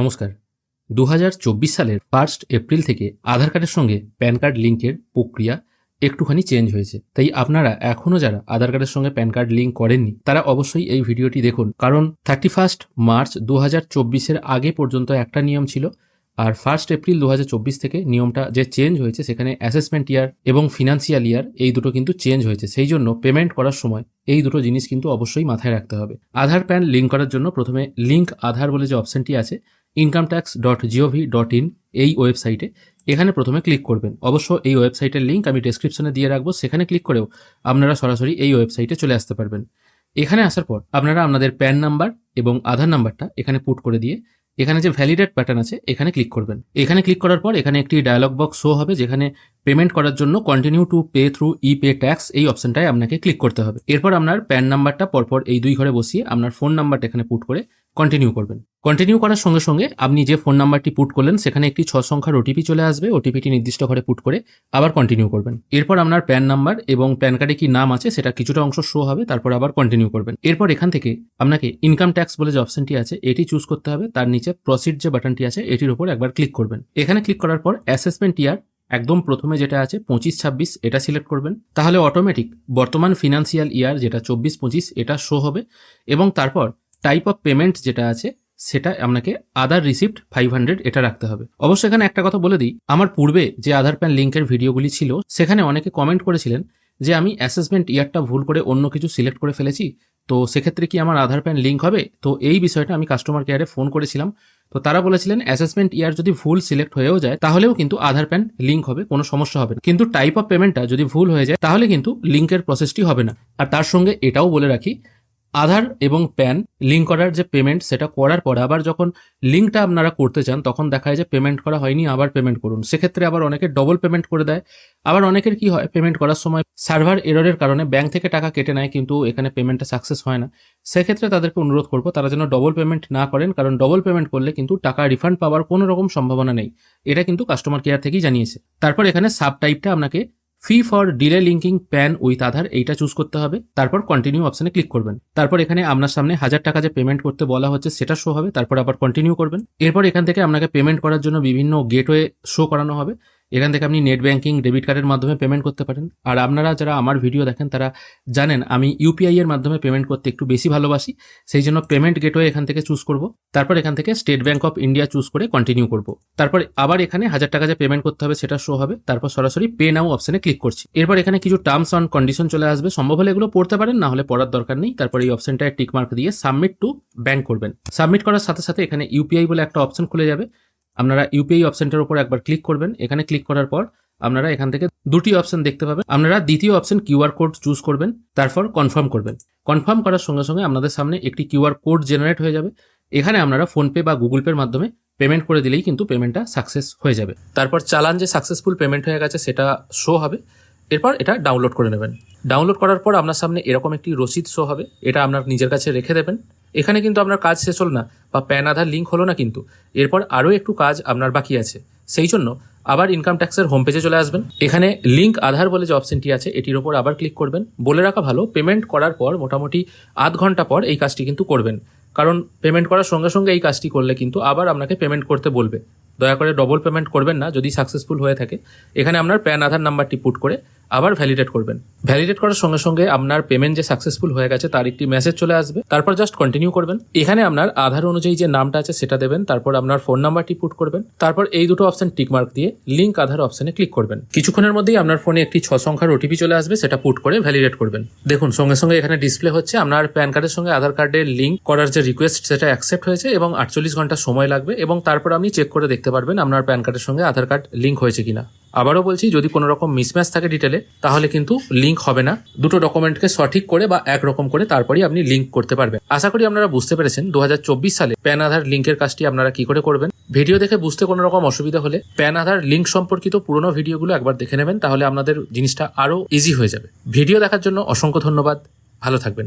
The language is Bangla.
নমস্কার। দু হাজার চব্বিশ সালের ফার্স্ট এপ্রিল থেকে আধার কার্ডের সঙ্গে প্যান কার্ড লিঙ্কের প্রক্রিয়া একটুখানি চেঞ্জ হয়েছে। তাই আপনারা এখনও যারা আধার কার্ডের সঙ্গে প্যান কার্ড লিঙ্ক করেননি, তারা অবশ্যই এই ভিডিওটি দেখুন। কারণ থার্টি ফার্স্ট মার্চ দু হাজার আগে পর্যন্ত একটা নিয়ম ছিল, আর ফার্স্ট এপ্রিল দু হাজার চব্বিশ থেকে নিয়মটা যে চেঞ্জ হয়েছে সেখানে অ্যাসেসমেন্ট ইয়ার এবং ফিনান্সিয়াল ইয়ার এই দুটো কিন্তু চেঞ্জ হয়েছে। সেই জন্য পেমেন্ট করার সময় এই দুটো জিনিস কিন্তু অবশ্যই মাথায় রাখতে হবে। আধার প্যান লিঙ্ক করার জন্য প্রথমে লিঙ্ক আধার বলে যে অপশনটি আছে income tax dot gov dot in এই ওয়েবসাইটে এখানে প্রথমে ক্লিক করবেন। অবশ্য এই ওয়েবসাইটের লিঙ্ক আমি ডেসক্রিপশনে দিয়ে রাখব। সেখানে ক্লিক করেও আপনারা সরাসরি এই ওয়েবসাইটে চলে আসতে পারবেন। এখানে আসার পর আপনারা আপনাদের প্যান নাম্বার এবং আধার নাম্বারটা এখানে পুট করে দিয়ে এখানে যে ভ্যালিডেট প্যাটার্ন আছে, এখানে ক্লিক করবেন। এখানে ক্লিক করার পর এখানে একটি ডায়লগ বক্স শো হবে, যেখানে পেমেন্ট করার জন্য continue to pay through e pay tax এই অপশনটায় আপনাকে ক্লিক করতে হবে। এরপর আপনার প্যান নাম্বারটা পরপর এই দুই ঘরে বসিয়ে আপনার ফোন নাম্বারটা এখানে পুট করে কন্টিনিউ করবেন। কন্টিনিউ করার সঙ্গে সঙ্গে আপনি যে ফোন নাম্বারটি পুট করলেন, সেখানে একটি ছ সংখ্যার ওটিপি চলে আসবে। ওটিপিটি নির্দিষ্ট ঘরে পুট করে আবার কন্টিনিউ করবেন। এরপর আপনার প্যান নাম্বার এবং প্যান কার্ডে কি নাম আছে, সেটা কিছুটা অংশ শো হবে, তারপর আবার কন্টিনিউ করবেন। এরপর এখান থেকে আপনাকে ইনকাম ট্যাক্স বলে যে অপশনটি আছে, এটি চুজ করতে হবে। তার নিচে প্রসিড যে বাটনটি আছে, এটির উপর একবার ক্লিক করবেন। এখানে ক্লিক করার পর অ্যাসেসমেন্ট ইয়ার একদম প্রথমে যেটা আছে, পঁচিশ ছাব্বিশ, এটা সিলেক্ট করবেন। তাহলে অটোমেটিক বর্তমান ফিনান্সিয়াল ইয়ার যেটা চব্বিশ পঁচিশ, এটা শো হবে। এবং তারপর টাইপ অফ পেমেন্ট যেটা আছে, সেটা আপনাকে আধার রিসিপ্ট ফাইভ হান্ড্রেড এটা রাখতে হবে। অবশ্যই এখানে একটা কথা বলে দিই, আমার পূর্বে যে আধার প্যান লিঙ্কের ভিডিওগুলি ছিল, সেখানে অনেকে কমেন্ট করেছিলেন যে আমি অ্যাসেসমেন্ট ইয়ারটা ভুল করে অন্য কিছু সিলেক্ট করে ফেলেছি, তো সেক্ষেত্রে কি আমার আধার প্যান লিঙ্ক হবে? তো এই বিষয়টা আমি কাস্টমার কেয়ারে ফোন করেছিলাম, তো তারা বলেছিলেন অ্যাসেসমেন্ট ইয়ার যদি ভুল সিলেক্ট হয়েও যায়, তাহলেও কিন্তু আধার প্যান লিঙ্ক হবে, কোনো সমস্যা হবে না। কিন্তু টাইপ অফ পেমেন্টটা যদি ভুল হয়ে যায়, তাহলে কিন্তু লিঙ্কের প্রসেসটি হবে না। আর তার সঙ্গে এটাও বলে রাখি আধার এবং প্যান লিঙ্ক করার যে পেমেন্ট সেটা করার পর আবার যখন লিঙ্কটা আপনারা করতে চান, তখন দেখা যায় যে পেমেন্ট করা হয়নি, আবার পেমেন্ট করুন। সেক্ষেত্রে আবার অনেকে ডবল পেমেন্ট করে দেয়। আবার অনেকের কি হয় পেমেন্ট করার সময় সার্ভার এররের কারণে ব্যাংক থেকে টাকা কেটে নেয়, কিন্তু এখানে পেমেন্টটা সাকসেস হয় না। সেক্ষেত্রে তাদেরকে অনুরোধ করব, তারা যেন ডবল পেমেন্ট না করেন, কারণ ডবল পেমেন্ট করলে কিন্তু টাকা রিফান্ড পাওয়ার কোনো রকম সম্ভাবনা নেই। এটা কিন্তু কাস্টমার কেয়ার থেকেই জানিয়েছে। তারপর এখানে সাব টাইপটা আপনাকে fee for delay linking PAN with Aadhaar এইটা চুজ করতে হবে। তারপর কন্টিনিউ অপশানে ক্লিক করবেন। তারপর এখানে আপনার সামনে হাজার টাকা যে পেমেন্ট করতে বলা হচ্ছে সেটা শো হবে। তারপর আবার কন্টিনিউ করবেন। এরপর এখান থেকে আপনাকে পেমেন্ট করার জন্য বিভিন্ন গেটওয়ে শো করানো হবে। এখান থেকে আপনি নেট ব্যাঙ্কিং ডেবিট কার্ডের মাধ্যমে পেমেন্ট করতে পারেন। আর আপনারা যারা আমার ভিডিও দেখেন, তারা জানেন আমি ইউপিআই এর মাধ্যমে পেমেন্ট করতে একটু বেশি ভালোবাসি। সেই জন্য পেমেন্ট গেটওয়ে এখান থেকে চুজ করব। তারপর এখান থেকে State Bank of India choose করে কন্টিনিউ করব। তারপর আবার এখানে হাজার টাকা যে পেমেন্ট করতে হবে, সেটা শো হবে। তারপর সরাসরি পে নাও অপশনে ক্লিক করছি। এরপর এখানে কিছু টার্মস অন কন্ডিশন চলে আসবে। সম্ভব হলে এগুলো পড়তে পারেন, না হলে পড়ার দরকার নেই। তারপর এই অপশনটায় টিক মার্ক দিয়ে সাবমিট টু ব্যাঙ্ক করবেন। সাবমিট করার সাথে সাথে এখানে ইউপিআই বলে একটা অপশন খুলে যাবে। আপনারা ইউপিআই অপশনটার উপর একবার ক্লিক করবেন। এখানে ক্লিক করার পর আপনারা এখান থেকে দুটি অপশন দেখতে পাবেন। আপনারা দ্বিতীয় অপশন কিউআর কোড চুজ করবেন, তারপর কনফার্ম করবেন। কনফার্ম করার সঙ্গে সঙ্গে আপনাদের সামনে একটি কিউআর কোড জেনারেট হয়ে যাবে। এখানে আপনারা ফোনপে বা গুগল পের মাধ্যমে পেমেন্ট করে দিলেই কিন্তু পেমেন্টটা সাকসেস হয়ে যাবে। তারপর চালান যে সাকসেসফুল পেমেন্ট হয়ে গেছে, সেটা শো হবে। এরপর এটা ডাউনলোড করে নেবেন। ডাউনলোড করার পর আপনার সামনে এরকম একটি রসিদ শো হবে। এটা আপনার নিজের কাছে রেখে দেবেন। এখানে কিন্তু আপনার কাজ শেষ হলো না, বা প্যান, আধার লিঙ্ক হলো না কিন্তু। এরপর আরও একটু কাজ আপনার বাকি আছে। সেই জন্য আবার ইনকাম ট্যাক্সের হোম পেজে চলে আসবেন। এখানে লিঙ্ক আধার বলে যে অপশনটি আছে, এটির ওপর আবার ক্লিক করবেন। বলে রাখা ভালো পেমেন্ট করার পর মোটামুটি আধ ঘণ্টা পর এই কাজটি কিন্তু করবেন। কারণ পেমেন্ট করার সঙ্গে সঙ্গে এই কাজটি করলে কিন্তু আবার আপনাকে পেমেন্ট করতে বলবে। দয়া করে ডবল পেমেন্ট করবেন না, যদি সাকসেসফুল হয়ে থাকে। এখানে আপনার প্যান, আধার নাম্বারটি পুট করে আবার ভ্যালিডেট করবেন। ভ্যালিডেট করার সঙ্গে সঙ্গে আপনার পেমেন্ট যে সাকসেসফুল হয়ে গেছে, তার একটি মেসেজ চলে আসবে। তারপর জাস্ট কন্টিনিউ করবেন। এখানে আপনার আধার অনুযায়ী যে নামটা আছে, সেটা দেবেন। তারপর আপনার ফোন নাম্বারটি পুট করবেন। তারপর এই দুটো অপশন টিকমার্ক দিয়ে লিঙ্ক আধার অপশনে ক্লিক করবেন। কিছুক্ষণের মধ্যেই আপনার ফোনে একটি ছ সংখ্যার ওটিপি চলে আসবে, সেটা পুট করে ভ্যালিডেট করবেন। দেখুন, সঙ্গে সঙ্গে এখানে ডিসপ্লে হচ্ছে, আপনার প্যান কার্ডের সঙ্গে আধার কার্ডের লিঙ্ক করার যে রিকোয়েস্ট সেটা অ্যাকসেপ্ট হয়েছে এবং আটচল্লিশ ঘণ্টা সময় লাগবে এবং তারপর আপনি চেক করে দেখতে পারবেন আপনার প্যান কার্ডের সঙ্গে আধার কার্ড লিঙ্ক হয়েছে কিনা। আবারও বলছি, যদি কোনো রকম মিসম্যাচ থাকে ডিটেলে তাহলে কিন্তু লিঙ্ক হবে না। দুটো ডকুমেন্টকে সঠিক করে বা একরকম করে তারপরেই আপনি লিঙ্ক করতে পারবেন। আশা করি আপনারা বুঝতে পেরেছেন দু হাজার চব্বিশ সালে প্যান আধার লিঙ্কের কাজটি আপনারা কি করে করবেন। ভিডিও দেখে বুঝতে কোনো রকম অসুবিধা হলে প্যান আধার লিঙ্ক সম্পর্কিত পুরোনো ভিডিওগুলো একবার দেখে নেবেন, তাহলে আপনাদের জিনিসটা আরও ইজি হয়ে যাবে। ভিডিও দেখার জন্য অসংখ্য ধন্যবাদ। ভালো থাকবেন।